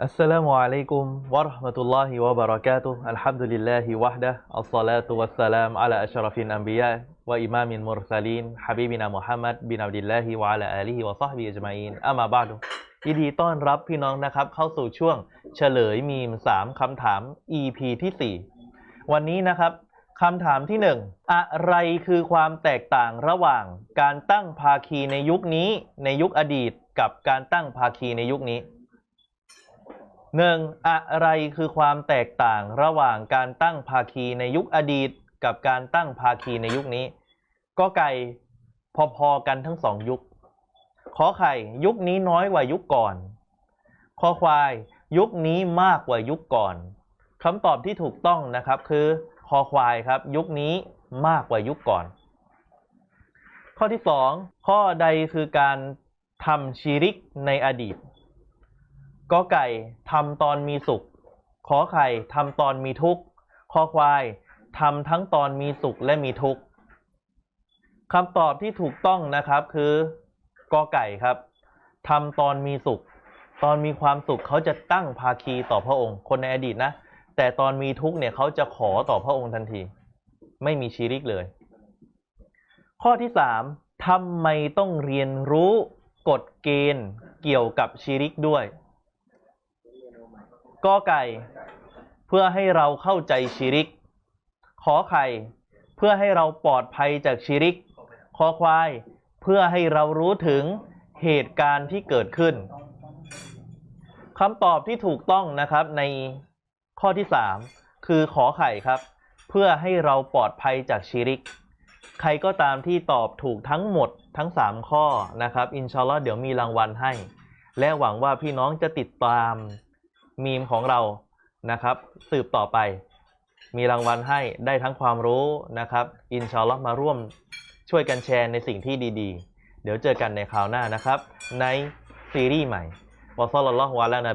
السلام عليكم ورحمة الله وبركاته الحمد لله وحده الصلاة والسلام على أشرف الأنبياء وإمام المرسلين حبيبنا محمد بن عبد الله وعلى آله وصحبه أجمعين أما بعد ยินดีต้อนรับพี่น้องนะครับ เข้าสู่ช่วงเฉลยมีม 3 คำถาม EP ที่ 4 วันนี้นะครับคำถามที่ 1 อะไรคือความแตกต่างระหว่างการตั้งภาคีในยุคนี้ในยุคอดีตกับการตั้งภาคีในยุคนี้ หนึ่งอะไรคือความแตกต่างระหว่างการตั้งภาคีในยุคอดีต กับการตั้งภาคีในยุคนี้ ก็ไก่พอๆกันทั้งสองยุค ขอไข่ยุคนี้น้อยกว่ายุคก่อนขอควายยุคนี้มากกว่ายุคก่อนคำตอบที่ถูกต้องนะครับคือคอควายครับ ยุคนี้มากกว่ายุคก่อน ข้อที่สองข้อใดคือการทำชีริกในอดีต กอไก่ทำตอนมีสุข ขอไข่ทำตอนมีทุกข์คอควายทำทั้งตอนมีสุขและมีทุกข์คำตอบที่ถูกต้องนะครับคือกอไก่ครับทำตอนมีสุข ตอนมีความสุขเขาจะตั้งภาคีต่อพระองค์ คนในอดีตนะ แต่ตอนมีทุกข์เนี่ยเขาจะขอต่อพระองค์ทันที ไม่มีชีริกเลย ข้อที่สามทำไมต้องเรียนรู้กฎเกณฑ์เกี่ยวกับชีริกด้วย กอไก่ เพื่อให้เราเข้าใจชิริก ขอไข่ เพื่อให้เราปลอดภัยจากชิริก คอควาย เพื่อให้เรารู้ถึงเหตุการณ์ที่เกิดขึ้นคำตอบที่ถูกต้องนะครับในข้อที่สามคือขอไข่ครับ เพื่อให้เราปลอดภัยจากชิริก ใครก็ตามที่ตอบถูกทั้งหมดทั้งสามข้อนะครับ อินชาอัลลอฮ์เดี๋ยวมีรางวัลให้ และหวังว่าพี่น้องจะติดตาม มีมของเรานะครับ สืบต่อไป มีรางวัลให้ได้ทั้งความรู้นะครับ อินชาอัลอมาร่วมช่วยกันแชร์ในสิ่งที่ดีๆ เดี๋ยวเจอกันในคราวหน้านะครับ ในซีรีส์ใหม่วะซัลลัลลอฮุอะลาน